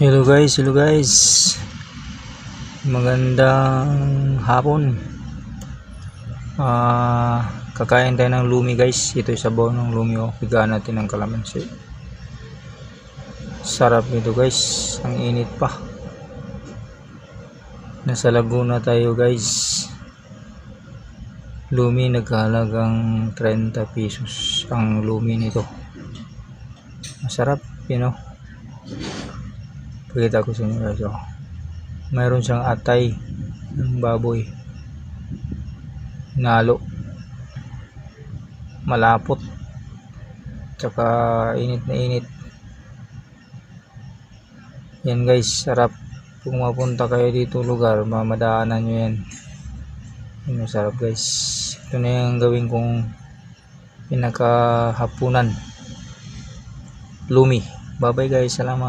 Hello guys, hello guys. Magandang hapon. Ah, kakain tayo ng lumi guys. Ito yung sabaw ng lumi oh. Pigaan natin ng kalamansi. Sarap nito guys. Ang init pa. Nasa Laguna tayo guys. Lumi nagkahalagang 30 pesos ang lumi nito. Masarap, you know. Pakita ko sa inyo guys. Oh. Mayroon siyang atay ng baboy. Nalo. Malapot. Tsaka init na init. Yan guys, sarap. Kung mapunta kayo dito lugar, mamadaanan nyo yan. Yan masarap guys. Ito na yung gawin kong pinakahapunan. Lumi. Bye bye guys. Salamat.